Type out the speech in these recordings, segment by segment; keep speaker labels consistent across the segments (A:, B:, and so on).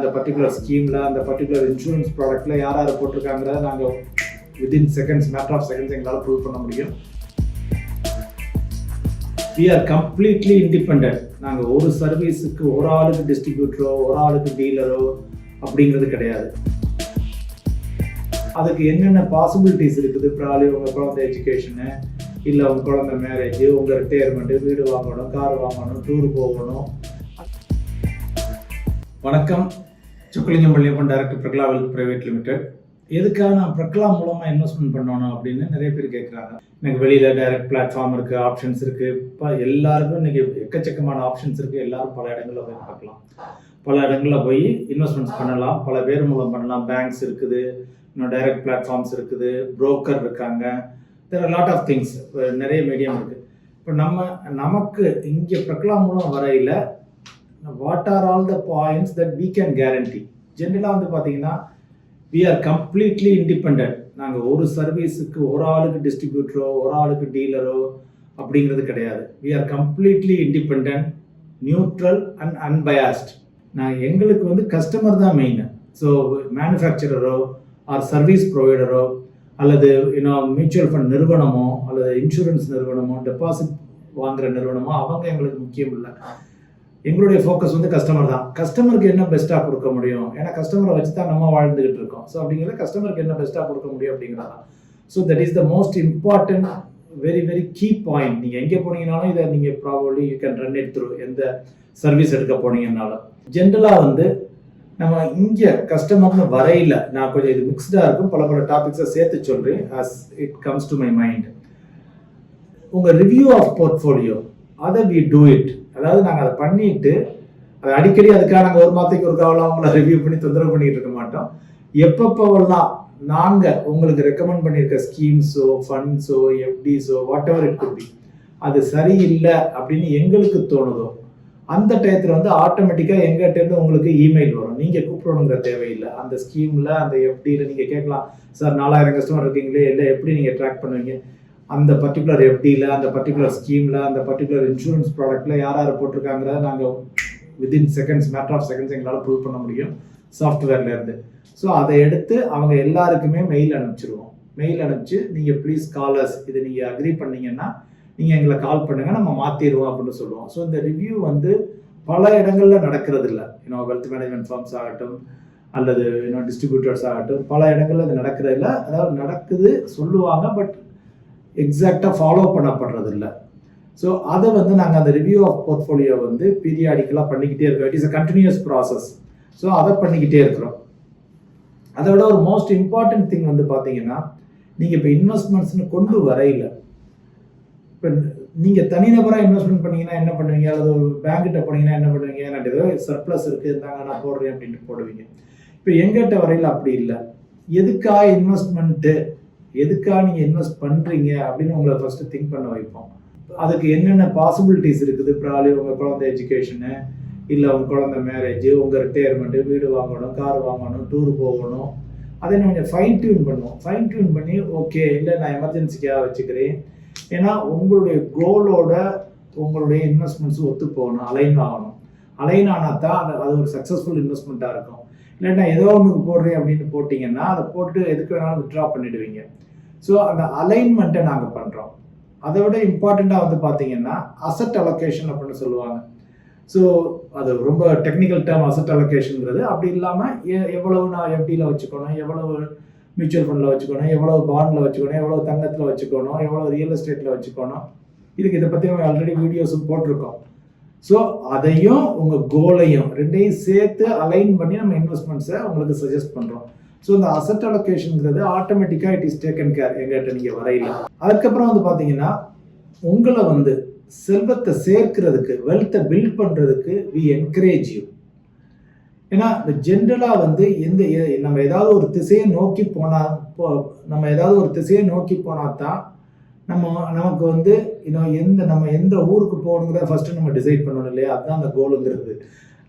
A: அந்த பர்டிகுலர் ஸ்கீமில் அந்த பர்டிகுலர் இன்சூரன்ஸ் ப்ராடக்ட்டில் யார் யார் போட்டிருக்காங்கிறத நாங்கள் within seconds matter of seconds எங்களால் ப்ரூவ் பண்ண முடியும். வி ஆர் கம்ப்ளீட்லி இண்டிபெண்ட் நாங்கள் ஒரு சர்வீஸுக்கு ஒரு ஆளுக்கு டிஸ்ட்ரிபியூட்டரோ ஒரு ஆளுக்கு டீலரோ அப்படிங்கிறது கிடையாது. அதுக்கு என்னென்ன பாசிபிலிட்டிஸ் இருக்குது? ப்ராலி உங்கள் குழந்தை எஜுகேஷனு இல்லை உங்கள் குழந்தை மேரேஜ் உங்கள் ரிட்டையர்மெண்ட்டு வீடு வாங்கணும் கார் வாங்கணும் டூர் போகணும். வணக்கம். Sukkalingam Palliappan director Prakala wealth private limited எதுக்காக நான் பிரக்லா மூலமாக இன்வெஸ்ட்மெண்ட் பண்ணணும் அப்படின்னு நிறைய பேர் கேட்குறாங்க எனக்கு வெளியில் டைரக்ட் பிளாட்ஃபார்ம் இருக்குது ஆப்ஷன்ஸ் இருக்குது இப்போ எல்லாருக்கும் இன்றைக்கி எக்கச்சக்கமான ஆப்ஷன்ஸ் இருக்குது எல்லாரும் பல இடங்களில் போய் பார்க்கலாம். பல இடங்களில் போய் இன்வெஸ்ட்மெண்ட்ஸ் பண்ணலாம். பல பேர் மூலம் பண்ணலாம். பேங்க்ஸ் இருக்குது இன்னும் டைரக்ட் பிளாட்ஃபார்ம்ஸ் இருக்குது புரோக்கர் இருக்காங்க. தெர் லாட் ஆஃப் திங்ஸ் நிறைய மீடியம் இருக்குது இப்போ நம்ம நமக்கு இங்கே பிரக்லா மூலம் வரையில் what are all the points that we can guarantee ஜென்ரலாக வந்து பார்த்தீங்கன்னா வி ஆர் கம்ப்ளீட்லி இண்டிபெண்ட் நாங்கள் ஒரு சர்வீஸுக்கு ஒரு ஆளுக்கு டிஸ்ட்ரிபியூட்டரோ ஒரு ஆளுக்கு டீலரோ அப்படிங்கிறது கிடையாது. We are completely independent neutral and unbiased நான் எங்களுக்கு வந்து கஸ்டமர் தான் மெயின் ஸோ மேனுஃபேக்சரரோ ஆர் சர்வீஸ் ப்ரொவைடரோ அல்லது இன்னும் மியூச்சுவல் ஃபண்ட் நிறுவனமோ அல்லது இன்சூரன்ஸ் நிறுவனமோ டெபாசிட் வாங்குகிற நிறுவனமோ அவங்க எங்களுக்கு முக்கியம் இல்லை. எங்களுடைய ஃபோக்கஸ் வந்து கஸ்டமர் தான். கஸ்டமருக்கு என்ன பெஸ்ட்டாக கொடுக்க முடியும்? ஏன்னா கஸ்டமரை வச்சு தான் நம்ம வாழ்ந்துகிட்டு இருக்கோம். ஸோ அப்படிங்கிறத கஸ்டமருக்கு என்ன பெஸ்ட்டாக கொடுக்க முடியும் அப்படிங்கிறதா so that is the most important very very key point நீங்கள் எங்கே போனீங்கனாலும் இதை நீங்கள் probably you can run it through எந்த சர்வீஸ் எடுக்க போனீங்கன்னாலும். ஜென்ரலாக வந்து நம்ம இங்கே கஸ்டமர்னு வரையில நான் கொஞ்சம் இது மிக்ஸ்டாக இருக்கும். பல பல டாபிக்ஸை சேர்த்து சொல்கிறேன் as it comes to my mind உங்கள் ரிவ்யூ ஆஃப் போர்ட்ஃபோலியோ அதை வி டூ இட் அதாவது நாங்கள் அதை பண்ணிட்டு அது அடிக்கடி அதுக்காக நாங்கள் ஒரு மாதத்துக்கு ஒரு காவலாம் அவங்கள ரிவ்யூ பண்ணி தொந்தரவு பண்ணிட்டு இருக்க மாட்டோம். எப்பப்போவெல்லாம் நாங்கள் உங்களுக்கு ரெக்கமெண்ட் பண்ணியிருக்க ஸ்கீம்ஸோ ஃபண்ட்ஸோ எஃப்டிஸோ whatever it could be அது சரியில்லை அப்படின்னு எங்களுக்கு தோணுதோ அந்த டயத்தில் வந்து ஆட்டோமேட்டிக்காக எங்கிட்டேருந்து உங்களுக்கு இமெயில் வரும். நீங்கள் கூப்பிடணுங்கிற தேவையில்லை. அந்த ஸ்கீமில் அந்த எஃப்டியில் நீங்கள் கேட்கலாம் சார் நாலாயிரம் கஸ்டமர் இருக்கீங்களே இல்லை எப்படி நீங்கள் ட்ராக் பண்ணுவீங்க? அந்த பர்டிகுலர் எஃப்டியில் அந்த பர்டிகுலர் ஸ்கீமில் அந்த பர்டிகுலர் இன்சூரன்ஸ் ப்ராடக்ட்டில் யார் யார் போட்டிருக்காங்கிறத நாங்கள் within seconds matter of seconds எங்களால் ப்ரூவ் பண்ண முடியும் சாஃப்ட்வேர்லேருந்து ஸோ அதை எடுத்து அவங்க எல்லாருக்குமே மெயில் அனுப்பிச்சிருவோம். மெயில் அனுப்பிச்சு நீங்கள் ப்ளீஸ் காலர்ஸ் இது நீங்கள் அக்ரி பண்ணீங்கன்னா நீங்கள் எங்களை கால் பண்ணுங்கள் நம்ம மாற்றிடுவோம் அப்படின்னு சொல்லுவோம். ஸோ இந்த ரிவ்யூ வந்து பல இடங்களில் நடக்கிறது இல்லை இன்னும் வெல்த் மேனேஜ்மெண்ட் ஃபார்ம்ஸ் ஆகட்டும் அல்லது இன்னும் டிஸ்ட்ரிபியூட்டர்ஸ் ஆகட்டும் பல இடங்களில் இது நடக்கிறது இல்லை அதாவது நடக்குது சொல்லுவாங்க பட் எக்ஸாக்டாக ஃபாலோ பண்ணப்படுறது இல்லை ஸோ அதை வந்து நாங்கள் அந்த ரிவ்யூ ஆஃப் போர்ட்ஃபோலியோ வந்து பீரியாடிக்கலாக பண்ணிக்கிட்டே இருக்கோம். It is a continuous process so அதை பண்ணிக்கிட்டே இருக்கிறோம். அதை விட ஒரு மோஸ்ட் இம்பார்ட்டன்ட் திங் வந்து பார்த்தீங்கன்னா நீங்கள் இப்போ இன்வெஸ்ட்மெண்ட்ஸ்னு கொண்டு வரையில இப்போ நீங்கள் தனிநபராக இன்வெஸ்ட்மெண்ட் பண்ணீங்கன்னா என்ன பண்ணுவீங்க? அல்லது ஒரு பேங்க்கிட்ட போனீங்கன்னா என்ன பண்ணுவீங்க? எனக்கு ஏதோ சர்ப்ளஸ் இருக்குது இருந்தாங்க நான் போடுறேன் அப்படின்ட்டு போடுவீங்க. இப்போ எங்கிட்ட வரையில் அப்படி இல்லை. எதுக்காக இன்வெஸ்ட்மெண்ட்டு எதுக்காக நீங்கள் இன்வெஸ்ட் பண்ணுறீங்க அப்படின்னு உங்களை ஃபஸ்ட்டு திங்க் பண்ண வைப்போம். அதுக்கு என்னென்ன பாசிபிலிட்டிஸ் இருக்குது? ப்ராலி உங்கள் குழந்தை எஜுகேஷனு இல்லை உங்கள் குழந்தை மேரேஜ் உங்கள் ரிட்டையர்மெண்ட்டு வீடு வாங்கணும் கார் வாங்கணும் டூர் போகணும். அதை நம்ம கொஞ்சம் ஃபைன் டியூன் பண்ணுவோம். ஃபைன் டியூன் பண்ணி ஓகே இல்லை நான் எமர்ஜென்சிக்காக வச்சுக்கிறேன். ஏன்னா உங்களுடைய கோலோட உங்களுடைய இன்வெஸ்ட்மெண்ட்ஸ் ஒத்து போகணும் அலைன் ஆகணும். அலைன் ஆனால் தான் அது அது ஒரு சக்ஸஸ்ஃபுல் இன்வெஸ்ட்மெண்ட்டாக இருக்கும். இல்லைன்னா ஏதோ ஒன்று போடுறேன் அப்படின்னு போட்டிங்கன்னா அதை போட்டு எதுக்கு வேணாலும் விட்ரா பண்ணிடுவீங்க. ஸோ அந்த அலைன்மெண்ட்டை நாங்கள் பண்ணுறோம் அதை விட இம்பார்ட்டண்ட்டாக வந்து பார்த்தீங்கன்னா அசட் அலோகேஷன் அப்படின்னு சொல்லுவாங்க. ஸோ அது ரொம்ப டெக்னிக்கல் டேர்ம் அசட் அலோகேஷனுங்கிறது அப்படி இல்லாமல் எவ்வளவு நான் எஃப்டியில் வச்சுக்கணும் எவ்வளவு மியூச்சுவல் ஃபண்டில் வச்சுக்கணும் எவ்வளவு பாண்டில் வச்சுக்கணும் எவ்வளோ தங்கத்தில் வச்சுக்கணும் எவ்வளோ ரியல் எஸ்டேட்டில் வச்சுக்கணும். இதுக்கு இதை பற்றி நம்ம ஆல்ரெடி வீடியோஸும் போட்டிருக்கோம். ஸோ அதையும் உங்கள் கோலையும் ரெண்டையும் சேர்த்து அலைன் பண்ணி நம்ம இன்வெஸ்ட்மெண்ட்ஸை உங்களுக்கு சஜஸ்ட் பண்ணுறோம் ஸோ இந்த அசட் அலோகேஷனுங்கிறது ஆட்டோமேட்டிக்காக இட் இஸ் டேக்கன் கேர் எங்கிட்ட நீங்கள் வரையில. அதுக்கப்புறம் வந்து பார்த்தீங்கன்னா உங்களை வந்து செல்வத்தை சேர்க்கிறதுக்கு வெல்த்தை பில்ட் பண்ணுறதுக்கு வி என்கரேஜ் யூ ஏன்னா இந்த ஜென்ரலாக வந்து எந்த நம்ம ஏதாவது ஒரு திசையை நோக்கி போனால் நம்ம ஏதாவது ஒரு திசையை நோக்கி போனால் தான் நம்ம நமக்கு வந்து இன்னும் எந்த நம்ம எந்த ஊருக்கு போகணுங்கிறத ஃபஸ்ட்டு நம்ம டிசைட் பண்ணணும் இல்லையா? அதுதான் அந்த கோலுங்கிறது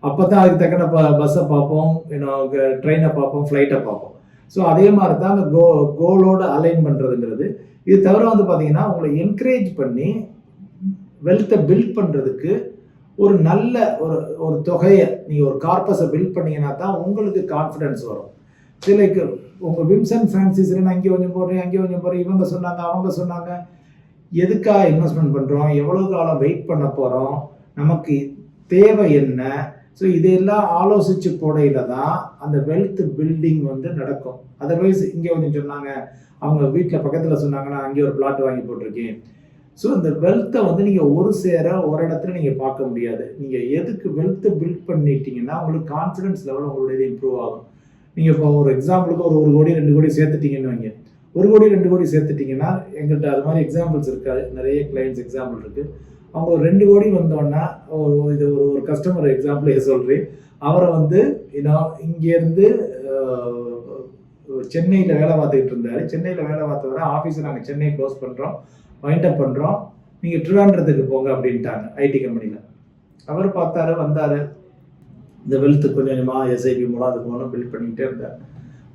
A: அப்போ தான் அதுக்கு தக்கன ப பஸ்ஸை பார்ப்போம் இன்னும் ட்ரெயினை பார்ப்போம் ஃப்ளைட்டை பார்ப்போம். ஸோ அதே மாதிரி தான் அந்த கோ கோலோடு அலைன் பண்ணுறதுங்கிறது இது தவிர வந்து பார்த்தீங்கன்னா உங்களை என்கரேஜ் பண்ணி வெல்த்தை பில்ட் பண்ணுறதுக்கு ஒரு நல்ல ஒரு ஒரு தொகையை நீங்கள் ஒரு கார்பஸை பில்ட் பண்ணீங்கன்னா தான் உங்களுக்கு கான்ஃபிடென்ஸ் வரும். சிலைக்கு உங்கள் விம்சன் ஃபேன்சிஸில் நான் இங்கே கொஞ்சம் போடுறேன் அங்கே கொஞ்சம் போடுறேன் இவங்க சொன்னாங்க அவங்க சொன்னாங்க. எதுக்காக இன்வெஸ்ட்மெண்ட் பண்ணுறோம் எவ்வளோ காலம் வெயிட் பண்ண போகிறோம் நமக்கு தேவை என்ன? ஸோ இதெல்லாம் ஆலோசித்து போடையில தான் அந்த வெல்த் பில்டிங் வந்து நடக்கும். அதர்வைஸ் இங்கே கொஞ்சம் சொன்னாங்க அவங்க வீட்டில் பக்கத்தில் சொன்னாங்கன்னா அங்கே ஒரு பிளாட் வாங்கி போட்டிருக்கேன். ஸோ இந்த வெல்த்தை வந்து நீங்கள் ஒரு சேர ஒரு இடத்துல நீங்கள் பார்க்க முடியாது. நீங்கள் எதுக்கு வெல்த்தை பில்ட் பண்ணிட்டீங்கன்னா உங்களுக்கு கான்ஃபிடன்ஸ் லெவல் உங்களுடைய இம்ப்ரூவ் ஆகும். நீங்கள் இப்போ ஒரு எக்ஸாம்பிளுக்கு ஒரு ஒரு கோடி ரெண்டு கோடி சேர்த்துட்டீங்கன்னு வைங்க. ஒரு கோடி ரெண்டு கோடி சேர்த்துட்டிங்கன்னா எங்கள்கிட்ட அது மாதிரி எக்ஸாம்பிள்ஸ் இருக்காது. நிறைய கிளைண்ட்ஸ் எக்ஸாம்பிள் இருக்குது அவங்க ஒரு ரெண்டு கோடி வந்தோன்னா ஒரு- இது ஒரு ஒரு கஸ்டமர் எக்ஸாம்பிளே சொல்கிறேன் அவரை வந்து நான் இங்கேருந்து சென்னையில் வேலை பார்த்துக்கிட்டு இருந்தார். சென்னையில் வேலை பார்த்தவரை ஆஃபீஸை நாங்கள் சென்னை க்ளோஸ் பண்ணுறோம் வைண்ட் அப் பண்ணுறோம் நீங்கள் ட்ரிவாண்ட்ரத்துக்கு போங்க அப்படின்ட்டாங்க ஐடி கம்பெனியில் அவர் பார்த்தாரு வந்தார். இந்த வெல்த்து கொஞ்சம் கொஞ்சமாக எஸ்ஐபி மூலம் அது மூலம் பில்ட் பண்ணிக்கிட்டே இருந்தேன்.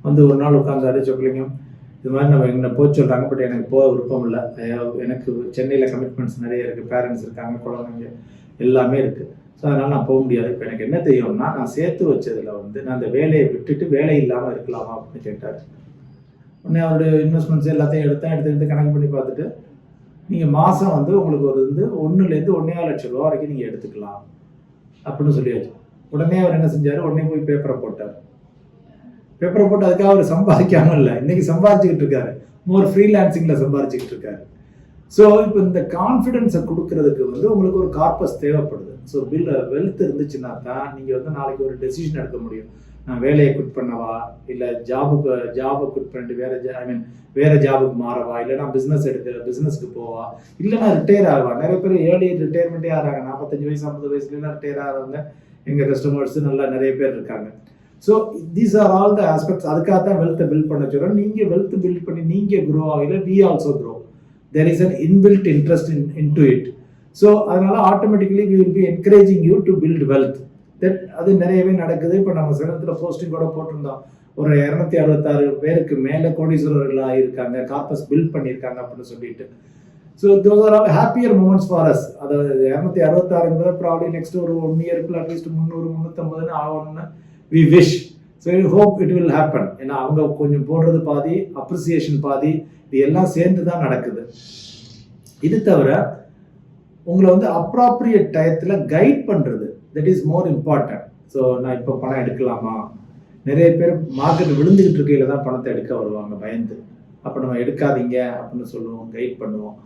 A: வந்து ஒரு நாள் உட்காந்தாரு சொக்கலிங்கம் இது மாதிரி நம்ம என்ன போக சொல்கிறாங்க பட் எனக்கு போக விருப்பம் இல்லை. எனக்கு சென்னையில் கமிட்மெண்ட்ஸ் நிறைய இருக்குது பேரண்ட்ஸ் இருக்காங்க குழந்தைங்க எல்லாமே இருக்குது ஸோ அதனால் நான் போக முடியாது. இப்போ எனக்கு என்ன தெரியும்னா நான் சேர்த்து வச்சதில் வந்து நான் அந்த வேலையை விட்டுட்டு வேலை இல்லாமல் இருக்கலாமா அப்படின்னு கேட்டார். உடனே அவருடைய இன்வெஸ்ட்மெண்ட்ஸ் எல்லாத்தையும் எடுத்தேன் எடுத்து எடுத்து கணக்கு பண்ணி பார்த்துட்டு நீங்கள் மாதம் வந்து உங்களுக்கு ஒரு வந்து ஒன்றுலேருந்து ஒன்றே லட்சம் ரூபா வரைக்கும் நீங்கள் எடுத்துக்கலாம் அப்படின்னு சொல்லியாச்சு. உடனே அவர் என்ன செஞ்சார்? உடனே போய் பேப்பரை போட்டார். பேப்பரை போட்டு அதுக்காக அவர் சம்பாதிக்காம இல்லை. இன்னைக்கு சம்பாதிச்சுக்கிட்டு இருக்காரு. மோர் ஃப்ரீலான்சிங்கில் சம்பாதிச்சுக்கிட்டு இருக்காரு. ஸோ இப்போ இந்த கான்ஃபிடென்ஸை கொடுக்கறதுக்கு வந்து உங்களுக்கு ஒரு கார்பஸ் தேவைப்படுது. ஸோ பில் வெல்த் இருந்துச்சுன்னா தான் நீங்கள் வந்து நாளைக்கு ஒரு டெசிஷன் எடுக்க முடியும். நான் வேலையை குட் பண்ணவா? இல்லை ஜாபுக்கு ஜாபை குட் பண்ணிட்டு வேற ஐ மீன் வேற ஜாபுக்கு மாறவா? இல்லை நான் பிஸ்னஸ் எடுக்க பிஸ்னஸ்க்கு போவா? இல்லை நான் ரிட்டையர் ஆகவா? நிறைய பேர் ஏர்லி ரிட்டையர்மெண்ட்டே ஆகிறாங்க. நாற்பத்தஞ்சு வயசு ஐம்பது வயசுலாம் ரிட்டையர் ஆகிறவங்க எங்கள் கஸ்டமர்ஸ் நல்லா நிறைய பேர் இருக்காங்க. So these are all the aspects அதுக்காக தான் வெல்த்தை பில்ட் பண்ண சொல்கிறோம் நீங்கள் வெல்த் பில்ட் பண்ணி நீங்கள் க்ரோ ஆகல we also grow there is an inbuilt interest in in to it so அதனால் automatically we will be encouraging you to build wealth that அது நிறையவே நடக்குது. இப்போ நம்ம சங்கத்தில் போஸ்டிங் கூட போட்டிருந்தோம். ஒரு இரநூத்தி அறுபத்தாறு பேருக்கு மேலே கோடீஸ்வரர்களாக இருக்காங்க கார்பஸ் பில்ட் பண்ணியிருக்காங்க அப்படின்னு சொல்லிட்டு. So those are all happier moments for us அதாவது இரநூத்தி அறுபத்தாறுங்கிறது ப்ராப்ளி நெக்ஸ்ட் ஒரு ஒன் இயர்க்குள்ள அட்லீஸ்ட் முந்நூறு முந்நூற்றம்பதுன்னு ஆகணும்னு we wish so hope it will happen ஏன்னா அவங்க கொஞ்சம் போடுறது பாதி அப்ரிசியேஷன் பாதி இது எல்லாம் சேர்ந்து தான் நடக்குது. இது தவிர உங்களை வந்து அப்ராப்ரியேட் டயத்தில் கைட் பண்ணுறது that is more important so நான் இப்போ பணம் எடுக்கலாமா? நிறைய பேர் மார்க்கெட் விழுந்துகிட்டு இருக்கையில் தான் பணத்தை எடுக்க வருவாங்க பயந்து. அப்போ நம்ம எடுக்காதீங்க அப்படின்னு சொல்லுவோம் கைட் பண்ணுவோம்.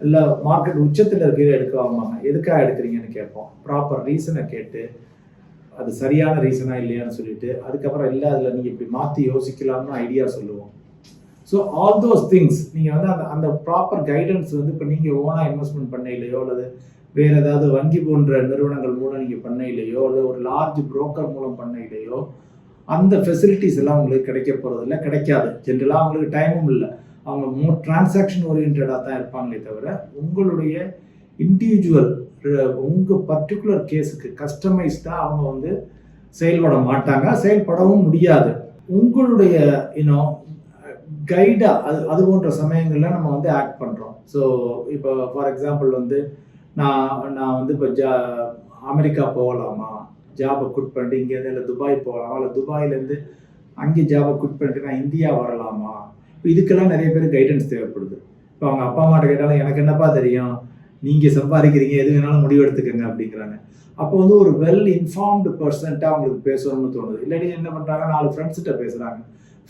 A: இல்லை மார்க்கெட் உச்சத்தில் இருக்கிற எடுக்க எதுக்காக எடுக்கிறீங்கன்னு கேட்போம். ப்ராப்பர் ரீசனை கேட்டு அது சரியான ரீசனா இல்லையான்னு சொல்லிட்டு அதுக்கப்புறம் இல்லை அதில் நீங்கள் இப்படி மாற்றி யோசிக்கலாம்னு ஐடியா சொல்லுவோம். ஸோ ஆல் தோஸ் திங்ஸ் நீங்கள் வந்து அந்த அந்த ப்ராப்பர் கைடன்ஸ் வந்து இப்போ நீங்கள் ஓனாக இன்வெஸ்ட்மெண்ட் பண்ணையிலையோ அல்லது வேறு ஏதாவது வங்கி போன்ற நிறுவனங்கள் மூலம் நீங்கள் பண்ணையிலையோ அல்லது ஒரு லார்ஜ் புரோக்கர் மூலம் பண்ணையிலையோ அந்த ஃபெசிலிட்டிஸ் எல்லாம் உங்களுக்கு கிடைக்க போகிறதில்ல கிடைக்காது. ஜென்ரலாக அவங்களுக்கு டைமும் இல்லை. அவங்க மோர் டிரான்சாக்ஷன் ஓரியன்டாக தான் இருப்பாங்களே தவிர உங்களுடைய இண்டிவிஜுவல் உங்கள் பர்டிகுலர் கேஸுக்கு கஸ்டமைஸ்டாக அவங்க வந்து செயல்பட மாட்டாங்க செயல்படவும் முடியாது. உங்களுடைய யூனோ கைடாக அது அது போன்ற சமயங்களில் நம்ம வந்து ஆக்ட் பண்ணுறோம் ஸோ இப்போ ஃபார் எக்ஸாம்பிள் வந்து நான் நான் வந்து இப்போ ஜா அமெரிக்கா போகலாமா? ஜாபை குட் பண்ணிட்டு இங்கேருந்து இல்லை துபாய் போகலாமா? இல்லை துபாயிலேருந்து அங்கே ஜாபை குட் பண்ணிட்டு நான் இந்தியா வரலாமா? இதுக்கெல்லாம் நிறைய பேர் கைடன்ஸ் தேவைப்படுது. இப்போ அவங்க அப்பா அம்மாட்ட கேட்டாலும் எனக்கு என்னப்பா தெரியும்? நீங்கள் சம்பாதிக்கிறீங்க எது வேணாலும் முடிவு எடுத்துக்கங்க அப்படிங்கிறாங்க. அப்போ வந்து ஒரு வெல் இன்ஃபார்ம்டு பர்சன்ட்டாக அவங்களுக்கு பேசணும்னு தோணுது. இல்லாட்டி என்ன பண்ணுறாங்க நாலு ஃப்ரெண்ட்ஸ்கிட்ட பேசுகிறாங்க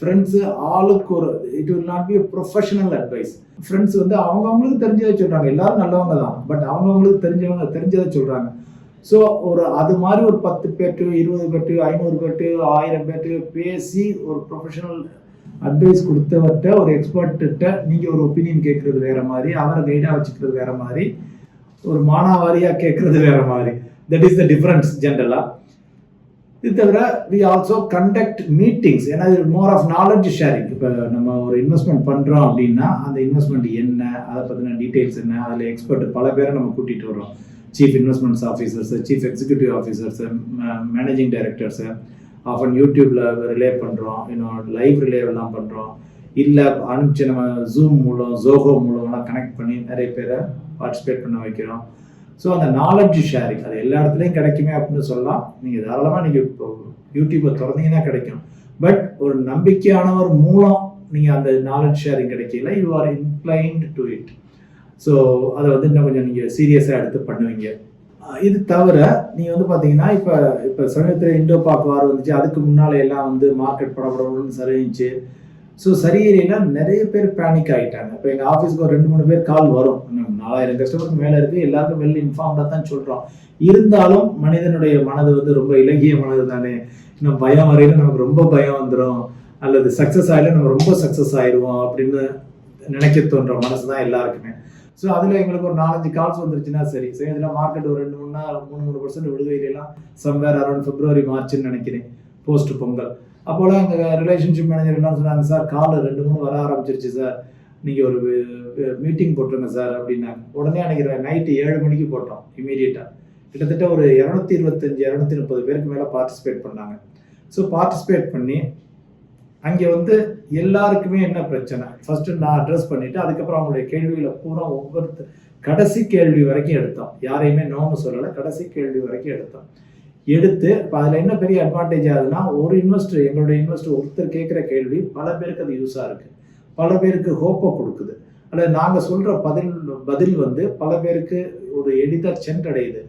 A: ஃப்ரெண்ட்ஸு ஆளுக்கு ஒரு it will not be professional advice friends வந்து அவங்கவுங்களுக்கு தெரிஞ்சதை சொல்கிறாங்க எல்லாரும் நல்லவங்க தான். பட் அவங்கவுங்களுக்கு தெரிஞ்சவங்க தெரிஞ்சதை சொல்கிறாங்க ஸோ ஒரு அது மாதிரி ஒரு பத்து பேர்ட்டு இருபது பேர்ட்டு ஐநூறு பேர்ட்டு ஆயிரம் பேர்ட்டு பேசி ஒரு ப்ரொஃபஷனல் அட்வைஸ் கொடுத்தவர்கிட்ட ஒரு எக்ஸ்பர்ட்ட நீங்கள் ஒரு ஒப்பீனியன் கேட்குறது வேற மாதிரி அவரை கைடாக வச்சுக்கிறது வேற மாதிரி ஒரு மானாவாரியாக கேட்குறது வேற மாதிரி. தட் இஸ் த டிஃப்ரென்ஸ் ஜென்ரலாக இது தவிர வி ஆல்சோ கண்டக்ட் மீட்டிங்ஸ் ஏன்னா இது மோர் ஆஃப் நாலேஜ் ஷேரிங் இப்போ நம்ம ஒரு இன்வெஸ்ட்மெண்ட் பண்ணுறோம் அப்படின்னா அந்த இன்வெஸ்ட்மெண்ட் என்ன அதை பற்றின டீட்டெயில்ஸ் என்ன அதில் எக்ஸ்பர்ட் பல பேரை நம்ம கூட்டிகிட்டு வரோம் chief investments officers chief executive officers managing directors often யூடியூப்பில் ரிலே பண்ணுறோம் இன்னும் லைவ் ரிலேவெல்லாம் பண்ணுறோம் இல்லை அனுப்பிச்சு நம்ம ஜூம் மூலம் ஜோகோ மூலம்லாம் கனெக்ட் பண்ணி நிறைய பேரை பார்ட்டிசிபேட் பண்ண வைக்கிறோம். ஸோ அந்த நாலெட்ஜ் ஷேரிங் அது எல்லா இடத்துலையும் கிடைக்குமே அப்படின்னு சொல்லலாம். நீங்கள் தாராளமாக நீங்கள் இப்போ யூடியூப்பை திறந்தீங்கன்னா கிடைக்கும். பட் ஒரு நம்பிக்கையானவர் மூலம் நீங்கள் அந்த நாலெட்ஜ் ஷேரிங் கிடைக்கல you are inclined to it so அதை வந்து இன்னும் கொஞ்சம் நீங்கள் சீரியஸாக எடுத்து பண்ணுவீங்க. இது தவிர நீங்கள் வந்து பார்த்தீங்கன்னா இப்போ இப்போ சமயத்தில் இண்டோ பாக் வார் வந்துச்சு. அதுக்கு முன்னால் எல்லாம் வந்து மார்க்கெட் படப்படணும்னு சரிஞ்சு ஸோ சரியேரியில் நிறைய பேர் பேனிக் ஆகிட்டாங்க இப்போ எங்கள் ஆஃபீஸ்க்கு ஒரு ரெண்டு மூணு பேர் கால் வரும். இன்னும் நாலாயிரம் கஸ்டமருக்கு மேலே இருக்குது எல்லாருக்கும் வெல் இன்ஃபார்ம்டாக தான் சொல்கிறோம் இருந்தாலும் மனிதனுடைய மனது வந்து ரொம்ப இலகிய மனது தானே. இன்னும் பயம் வரையில நமக்கு ரொம்ப பயம் வந்துடும் அல்லது சக்ஸஸ் ஆகல நம்ம ரொம்ப சக்ஸஸ் ஆயிடுவோம் அப்படின்னு நினைக்க தோன்ற மனசு தான் எல்லாருக்குமே. ஸோ அதில் எங்களுக்கு ஒரு நாலஞ்சு கால்ஸ் வந்துருச்சுன்னா சரி. ஸோ இதில் மார்க்கெட் ஒரு ரெண்டு மூணு நாள் மூணு மூணு பர்சன்ட் விடுகையிலாம் சம்வேர் அரௌண்ட் பிப்ரவரி மார்ச்னு நினைக்கிறேன். போஸ்ட் பொங்கல். அப்போலாம் எங்கள் ரிலேஷன்ஷிப் மேனேஜர் என்ன சொன்னாங்க சார் காலில் ரெண்டு மூணு வர ஆரம்பிச்சிருச்சு சார். நீங்கள் ஒரு மீட்டிங் போட்டுருங்க சார் அப்படின்னாங்க. உடனே அன்றைக்கி நைட்டு ஏழு மணிக்கு போட்டோம் இமீடியட்டாக கிட்டத்தட்ட ஒரு இரநூத்தி இருபத்தஞ்சி இரநூத்தி முப்பது பேருக்கு மேலே பார்ட்டிசிபேட் பண்ணாங்க. ஸோ பார்ட்டிசிபேட் பண்ணி அங்கே வந்து எல்லாருக்குமே என்ன பிரச்சனை? ஃபர்ஸ்ட் நான் அட்ரஸ் பண்ணிட்டு அதுக்கப்புறம் அவங்களுடைய கேள்விகளை பூரா ஒவ்வொருத்தர் கடைசி கேள்வி வரைக்கும் எடுத்தோம். யாரையுமே நோன்னு சொல்லலை. கடைசி கேள்வி வரைக்கும் எடுத்தோம். எடுத்து இப்போ அதில் என்ன பெரிய அட்வான்டேஜ் ஆகுதுன்னா ஒரு இன்வெஸ்டர் எங்களுடைய இன்வெஸ்டர் ஒருத்தர் கேட்குற கேள்வி பல பேருக்கு அது யூஸாக இருக்குது பல பேருக்கு ஹோப்பை கொடுக்குது. அல்லது நாங்கள் சொல்கிற பதில் பதில் வந்து பல பேருக்கு ஒரு எளிதாக சென்றடையுது.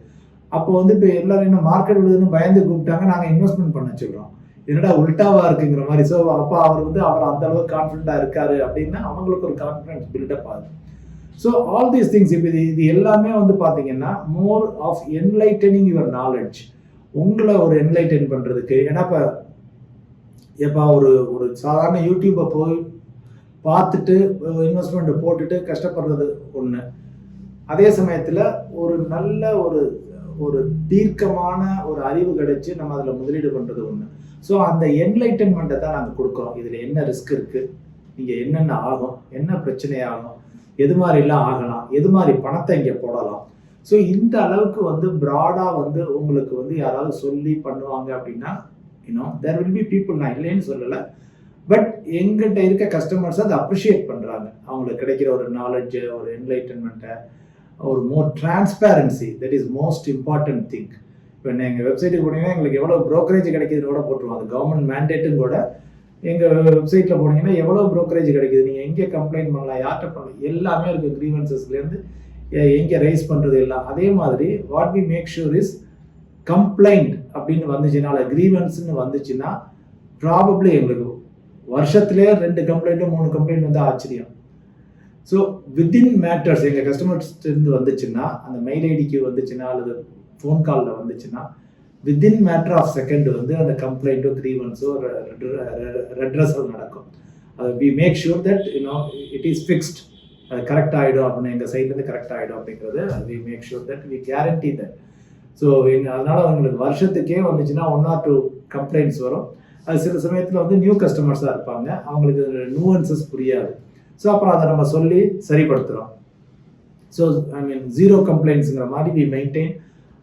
A: அப்போ வந்து இப்போ எல்லாரும் என்ன மார்க்கெட் விழுதுன்னு பயந்து கூப்பிட்டாங்க. நாங்கள் இன்வெஸ்ட்மெண்ட் பண்ண சொல்கிறோம் என்னடா உல்டாவா இருக்குங்கிற மாதிரி. ஸோ அப்போ அவர் வந்து அவர் அந்த அளவுக்கு கான்ஃபிடண்டா இருக்காரு அப்படின்னா அவங்களுக்கு ஒரு கான்ஃபிடன்ஸ் பில்டப் ஆகுது. ஸோ ஆல் தீஸ் திங்ஸ் இப்போ இது இது எல்லாமே வந்து பார்த்தீங்கன்னா more of enlightening your knowledge உங்களை ஒரு என்லைட்டன் பண்ணுறதுக்கு ஏன்னா இப்போ எப்போ ஒரு ஒரு சாதாரண யூடியூப்பை போய் பார்த்துட்டு இன்வெஸ்ட்மெண்ட்டை போட்டுட்டு கஷ்டப்படுறது ஒன்று அதே சமயத்தில் ஒரு நல்ல ஒரு ஒரு தீர்க்கமான ஒரு அறிவு கிடைச்சி நம்ம அதில் முதலீடு பண்ணுறது ஒன்று ஸோ அந்த என்லைட்டன்மெண்ட்டை தான் நாங்கள் கொடுக்குறோம். இதில் என்ன ரிஸ்க் இருக்குது நீங்கள் என்னென்ன ஆகும்? என்ன பிரச்சனை ஆகும்? எது மாதிரிலாம் ஆகலாம்? எது மாதிரி பணத்தை இங்கே போடலாம்? ஸோ இந்த அளவுக்கு வந்து ப்ராடாக வந்து உங்களுக்கு வந்து யாராவது சொல்லி பண்ணுவாங்க அப்படின்னா இன்னும் தேர் வில் பி பீப்புள் நான் இல்லைன்னு சொல்லலை. பட் எங்கிட்ட இருக்க கஸ்டமர்ஸ் அதை அப்ரிஷியேட் பண்ணுறாங்க அவங்களுக்கு கிடைக்கிற ஒரு நாலெட்ஜு ஒரு என்லைட்டன்மெண்ட்டை ஒரு more transparency that is most important thing இப்போ எங்கள் வெப்சைட்டுக்கு போனீங்கன்னா எங்களுக்கு எவ்வளோ ப்ரோக்கரேஜ் கிடைக்குதுன்னு கூட போட்டுருவோம். அது கவர்மெண்ட் மேண்டேட்டும் கூட. எங்கள் வெப்சைட்டில் போனீங்கன்னா எவ்வளோ ப்ரோக்கரேஜ் கிடைக்குது? நீங்கள் எங்கே கம்ப்ளைண்ட் பண்ணலாம்? யார்கிட்ட பண்ணலாம்? எல்லாமே இருக்குது க்ரீவன்சஸ்லேருந்து எங்கே ரைஸ் பண்ணுறது எல்லாம். அதே மாதிரி what we make sure is complaint அப்படின்னு வந்துச்சுன்னா க்ரீவன்ஸ்னு வந்துச்சுன்னா ப்ராபப்ளி எங்களுக்கு வருஷத்துலேயே ரெண்டு கம்ப்ளைண்ட்டும் மூணு கம்ப்ளைண்ட் வந்து ஆச்சரியம். ஸோ வித்தின் மேட்டர்ஸ் எங்கள் கஸ்டமர்ஸ்லேருந்து வந்துச்சுன்னா அந்த மெயில் ஐடிக்கு வந்துச்சுன்னா அல்லது ஃபோன் காலில் வந்துச்சுன்னா வித்தின் மேட்டர் ஆஃப் செகண்ட் வந்து அந்த கம்ப்ளைண்ட்டோ க்ரீவன்ஸோ ரெட்ரஸல் நடக்கும். அது we make sure that you know it is fixed அது கரெக்ட் ஆகிடும் அப்படின்னு எங்கள் சைட்லேருந்து கரெக்ட் ஆகிடும் அப்படிங்கிறது we make sure that we guarantee that so எங்கள் அதனால் அவங்களுக்கு வருஷத்துக்கே வந்துச்சுன்னா ஒன் ஆர் டூ கம்ப்ளைண்ட்ஸ் வரும். அது சில சமயத்தில் வந்து நியூ கஸ்டமர்ஸாக இருப்பாங்க. அவங்களுக்கு நூவன்சஸ் புரியாது. ஸோ அப்புறம் அதை நம்ம சொல்லி சரிப்படுத்துகிறோம் ஸோ ஐ மீன் ஜீரோ கம்ப்ளைண்ட்ஸுங்கிற மாதிரி we maintain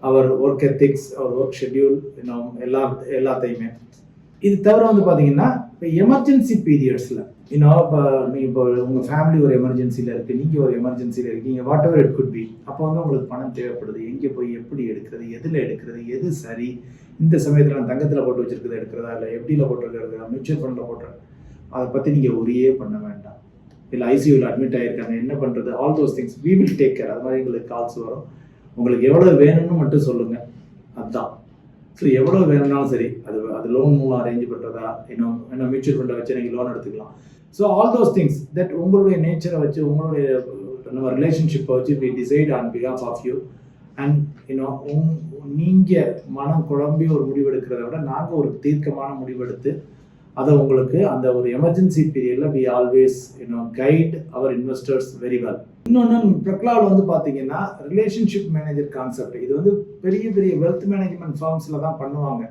A: our work ethics our work schedule இன்னும் எல்லா எல்லாத்தையுமே. இது தவிர வந்து பார்த்தீங்கன்னா இப்போ எமர்ஜென்சி பீரியட்ஸில் இன்னும் இப்போ நீங்கள் இப்போ உங்கள் ஃபேமிலி ஒரு எமர்ஜென்சியில் இருக்குது நீங்கள் ஒரு எமர்ஜென்சியில் இருக்கீங்க whatever it could be அப்போ வந்து உங்களுக்கு பணம் தேவைப்படுது எங்கே போய் எப்படி எடுக்கிறது எதில் எடுக்கிறது எது சரி இந்த சமயத்தில் நான் தங்கத்தில் போட்டு வச்சிருக்கிறது எடுக்கிறதா இல்லை எப்படியில் போட்டிருக்கிறதா மியூச்சுவல் ஃபண்டில் போட்டுறேன் அதை பற்றி நீங்கள் ஒரே பண்ண வேண்டாம். இல்லை ஐசியூவில் அட்மிட் ஆகிருக்காங்க என்ன பண்ணுறது all those things we will take care அது மாதிரி எங்களுக்கு கால்ஸ் வரும். உங்களுக்கு எவ்வளோ வேணும்னு மட்டும் சொல்லுங்கள் அதுதான் ஸோ எவ்வளோ வேணும்னாலும் சரி அது அது லோன் மூலம் அரேஞ்ச் பண்ணுறதா இன்னும் இன்னும் மியூச்சுவல் ஃபண்டை வச்சு நீங்கள் லோன் எடுத்துக்கலாம். So all those things that உங்களுடைய நேச்சரை வச்சு உங்களுடைய நம்ம ரிலேஷன்ஷிப்பை வச்சு we decide on because of of you and you know உங் நீங்கள் மனம் குழம்பி ஒரு முடிவெடுக்கிறத விட நாங்கள் ஒரு தீர்க்கமான முடிவெடுத்து அதை உங்களுக்கு அந்த ஒரு எமர்ஜென்சி பீரியடில் we always you know guide our investors very well இன்னொன்று பிரக்லாவில் வந்து பார்த்தீங்கன்னா ரிலேஷன்ஷிப் மேனேஜர் கான்செப்ட் இது வந்து பெரிய பெரிய வெல்த் மேனேஜ்மெண்ட் ஃபார்ம்ஸில் தான் பண்ணுவாங்க.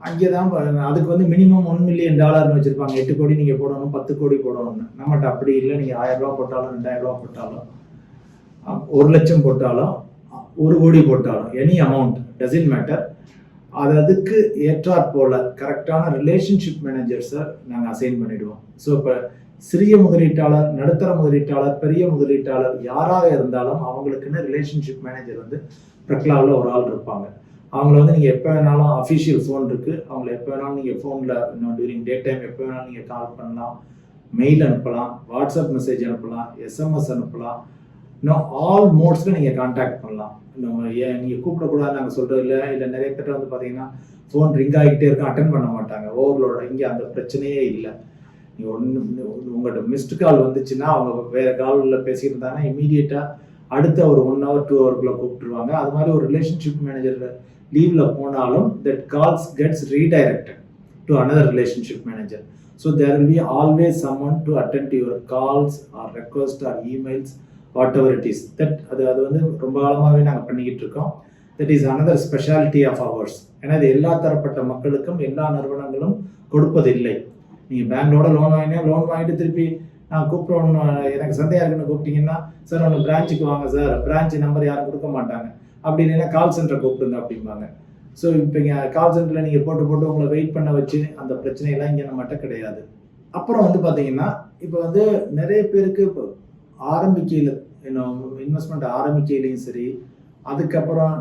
A: அங்கே தான் அதுக்கு வந்து மினிமம் ஒன் மில்லியன் டாலர்னு வச்சுருப்பாங்க. எட்டு கோடி நீங்கள் போடணும் பத்து கோடி போடணும்னு. நம்மகிட்ட அப்படி இல்லை. நீங்கள் ஆயிரரூபா போட்டாலும் ரெண்டாயிரரூபா போட்டாலும் ஒரு லட்சம் போட்டாலும் ஒரு கோடி போட்டாலும் எனி அமௌண்ட் டசின் மேட்டர் அது அதுக்கு ஏற்றாற் போல கரெக்டான ரிலேஷன்ஷிப் மேனேஜர்ஸை நாங்கள் அசைன் பண்ணிவிடுவோம் ஸோ இப்போ சிறிய முதலீட்டாளர் நடுத்தர முதலீட்டாளர் பெரிய முதலீட்டாளர் யாராக இருந்தாலும் அவங்களுக்குன்னு ரிலேஷன்ஷிப் மேனேஜர் வந்து பிரக்லாவில் ஒரு ஆள் இருப்பாங்க. அவங்கள வந்து நீங்கள் எப்போ வேணாலும் அஃபிஷியல் ஃபோன் இருக்குது அவங்கள எப்போ வேணாலும் நீங்கள் ஃபோனில் இன்னும் டியூரிங் டே டைம் எப்போ வேணாலும் நீங்கள் கால் பண்ணலாம். மெயில் அனுப்பலாம் வாட்ஸ்அப் மெசேஜ் அனுப்பலாம் எஸ்எம்எஸ் அனுப்பலாம். இன்னும் ஆல் மோட்ஸில் நீங்கள் காண்டாக்ட் பண்ணலாம். இன்னும் ஏன் நீங்கள் கூப்பிடக்கூடாது நாங்கள் சொல்கிறது இல்லை இல்லை நிறைய பேர் வந்து பார்த்தீங்கன்னா ஃபோன் ரிங் ஆகிக்கிட்டே இருக்கும். அட்டன் பண்ண மாட்டாங்க. ஓவர்லோட இங்கே அந்த பிரச்சனையே இல்லை. நீங்கள் ஒன்று உங்கள்கிட்ட மிஸ்டு கால் வந்துச்சுன்னா அவங்க வேறு காலில் பேசியிருந்தாங்கன்னா இமீடியட்டாக அடுத்த ஒரு ஒன் ஹவர் டூ ஹவருக்குள்ளே கூப்பிட்டுருவாங்க. அது மாதிரி ஒரு ரிலேஷன்ஷிப் மேனேஜர் லீவில் போனாலும் that calls gets redirected to another relationship manager so there will be always someone to attend your calls or request or emails whatever it is that அது அது வந்து ரொம்ப காலமாகவே நாங்கள் பண்ணிக்கிட்டு இருக்கோம். That is another speciality of ours ஏன்னா இது எல்லா தரப்பட்ட மக்களுக்கும் எல்லா நிறுவனங்களும் கொடுப்பதில்லை. நீங்கள் பேங்க்லோட லோன் வாங்கினா லோன் வாங்கிட்டு திருப்பி நான் கூப்பிட்றோன்னு எனக்கு சந்தையாக இருக்குன்னு கூப்பிட்டீங்கன்னா சார் ஒன்று பிரான்ச்சுக்கு வாங்க சார் பிரான்ச் நம்பர் யாரும் கொடுக்க மாட்டாங்க. அப்படி இல்லைன்னா கால் சென்டரை கூப்பிடுங்க அப்படிம்பாங்க. ஸோ இப்போ இங்கே கால் சென்டரில் நீங்கள் போட்டு போட்டு உங்களை வெயிட் பண்ண வச்சு அந்த பிரச்சனையெல்லாம் இங்கே நம்மகிட்ட கிடையாது. அப்புறம் வந்து பார்த்தீங்கன்னா இப்போ வந்து நிறைய பேருக்கு இப்போ ஆரம்பிக்கையில் என்ன இன்வெஸ்ட்மெண்ட் ஆரம்பிக்கையிலையும் சரி அதுக்கப்புறம்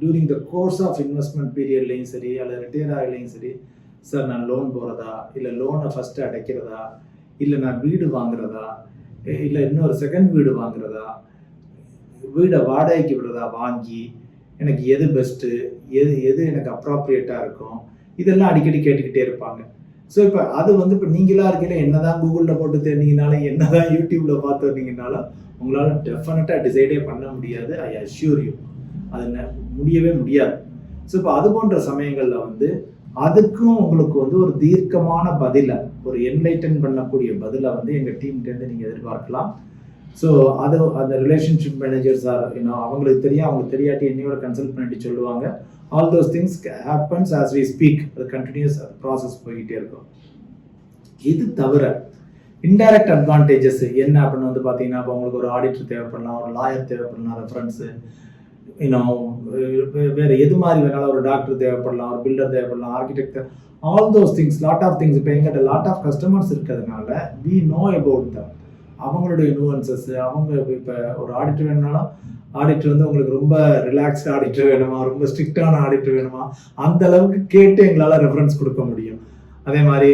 A: during the course of investment பீரியட்லையும் சரி அல்லது ரிட்டையர் ஆகலையும் சரி சார் நான் லோன் போகிறதா இல்லை லோனை ஃபஸ்ட்டு அடைக்கிறதா? இல்லை நான் வீடு வாங்குறதா? இல்லை இன்னொரு செகண்ட் வீடு வாங்குறதா? வீடை வாடகைக்கு விடுறதா? வாங்கி எனக்கு எது பெஸ்ட்டு எது எது எனக்கு அப்ராப்ரியேட்டாக இருக்கும்? இதெல்லாம் அடிக்கடி கேட்டுக்கிட்டே இருப்பாங்க. ஸோ இப்போ அது வந்து இப்போ நீங்களா இருக்கையில என்னதான் கூகுளில் போட்டு தேடிங்கனாலும் என்னதான் யூடியூப்பில் பார்த்து வந்தீங்கனாலும் உங்களால் டெஃபினட்டாக டிசைடே பண்ண முடியாது. ஐ அஷ்யூர் யூ அது முடியவே முடியாது. ஸோ இப்போ அது போன்ற சமயங்களில் வந்து அதுக்கும் உங்களுக்கு வந்து ஒரு தீர்க்கமான பதிலை ஒரு என்லைட்டன் பண்ணக்கூடிய பதிலை வந்து எங்கள் டீம்கிட்டேருந்து நீங்கள் எதிர்பார்க்கலாம். ஸோ அது அந்த ரிலேஷன்ஷிப் மேனேஜர்ஸ் ஆர் அவங்களுக்கு தெரியும். அவங்களுக்கு தெரியாட்டி என்னையோட கன்சல்ட் பண்ணிட்டு சொல்லுவாங்க. All those things happens as we speak அது கண்டினியூஸ் ப்ராசஸ் போய்கிட்டே இருக்கும். இது தவிர இன்டைரக்ட் அட்வான்டேஜஸ் என்ன அப்படின்னு வந்து பார்த்தீங்கன்னா இப்போ உங்களுக்கு ஒரு ஆடிட்டர் தேவைப்படலாம் ஒரு லாயர் தேவைப்படலாம் ரெஃபரன்ஸு இன்னும் வேறு எது மாதிரி வேணாலும் ஒரு டாக்டர் தேவைப்படலாம் ஒரு பில்டர் தேவைப்படலாம் architect all those things lot of things இப்போ எங்கிட்ட லாட் ஆஃப் கஸ்டமர்ஸ் இருக்கிறதுனால வி நோ அபவுட் தம் அவங்களுடைய நூவன்சஸ் அவங்க இப்போ ஒரு ஆடிட்டர் வேணுனாலும் ஆடிட்டர் வந்து உங்களுக்கு ரொம்ப ரிலாக்ஸ்ட் ஆடிட்டர் வேணுமா? ரொம்ப ஸ்ட்ரிக்டான ஆடிட்டர் வேணுமா? அந்த அளவுக்கு கேட்டு எங்களால் ரெஃபரன்ஸ் கொடுக்க முடியும். அதே மாதிரி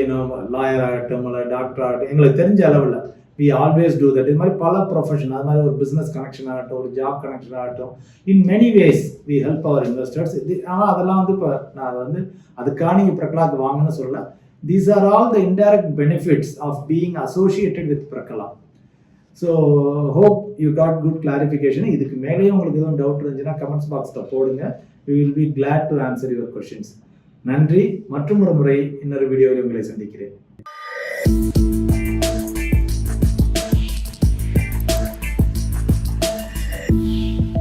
A: லாயர் ஆகட்டும் இல்லை டாக்டர் ஆகட்டும் எங்களுக்கு தெரிஞ்ச அளவில் வி ஆல்வேஸ் டூ தட் இது மாதிரி பல ப்ரொஃபஷன் அது மாதிரி ஒரு பிஸ்னஸ் கனெக்ஷன் ஆகட்டும் ஒரு ஜாப் கனெக்ஷன் ஆகட்டும். In many ways we help our investors இது ஆனால் அதெல்லாம் வந்து இப்போ நான் அதை வந்து அதுக்காக நீங்கள் பிரகலாத் வாங்கன்னு சொல்லலை. These are all the indirect benefits of being associated with Prakala so hope you got good clarification இதுக்கு மேலேயும் உங்களுக்கு எதுவும் டவுட் இருந்துச்சுன்னா கமெண்ட்ஸ் பாக்ஸில் போடுங்க. We will be glad to answer your questions நன்றி. மற்றும் ஒரு முறை இன்னொரு வீடியோவில் உங்களை சந்திக்கிறேன்.